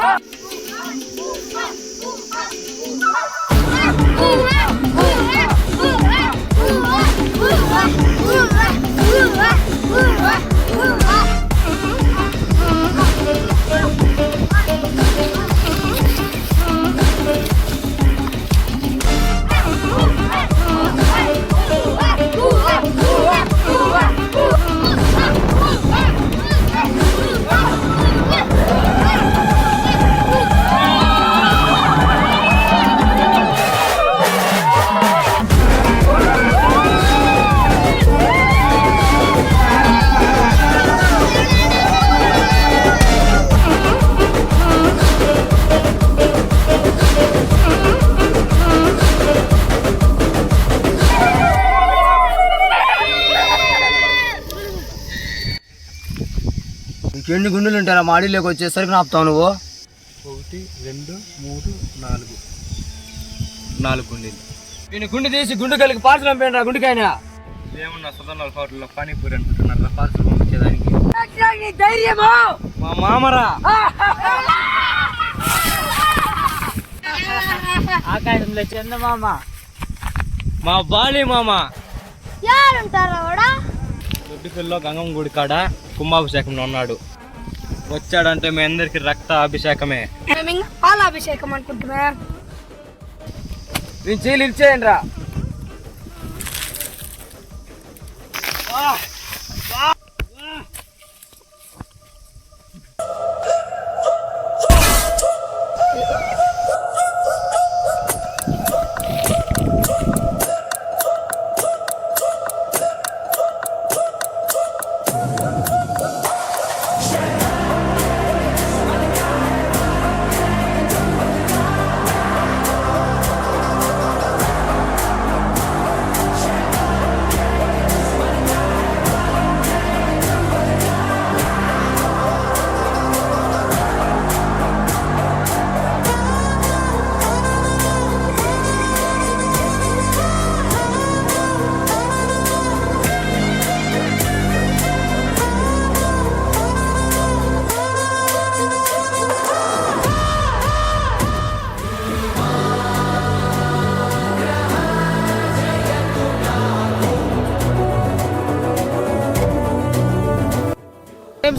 Ура! ఎన్ని గుండెలు ఉంటారా మా అడవిలోకి వచ్చేసరికి ఆపుతావు నువ్వు? ఒకటి రెండు మూడు నాలుగు. నాలుగు గుండెలు. నేను గుండె తీసి గుండె కలిగి పార్సల్ పంపేయండి గుండెకాయన? ఏమన్నా సుధర్లాల్ హోటల్లో పానీపూరి అనుకుంటున్నారా పార్సల్ పంపించేదానికి. మా మామరా. ఆకాశంలో చందమామ మా బాలి మామ. యారుంటారా వాడా దొడ్డిపల్లిలో గంగమ్మ గుడి కాడ కుంభాభిషేకంలో ఉన్నాడు. వచ్చాడంటే మీ అందరికి రక్త అభిషేకమే మేము ఇంకా పాలాభిషేకం అనుకుంటున్నా నేను ఇచ్చేయండి రా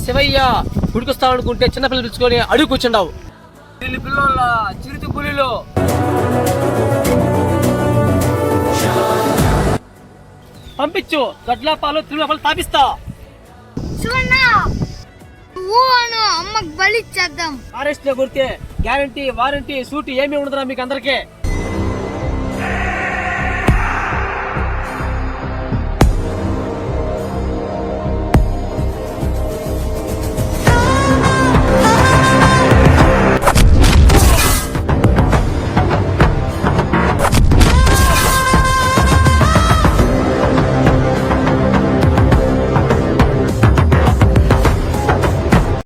శివయ్య గుడికొస్తావు అనుకుంటే చిన్నపిల్లలు పిలుచుకొని అడుగు కూర్చుండావు. వీళ్ళు పిల్లల చిరుత పులిలు. పంపించు. గడ్ల పాలు తిరుమల తాపిస్తా అమ్మకు బలిచ్చేద్దాం ఫారెస్ట్లో కొడితే గ్యారంటీ వారంటీ సూట్ ఏమీ ఉండదురా మీకు అందరికీ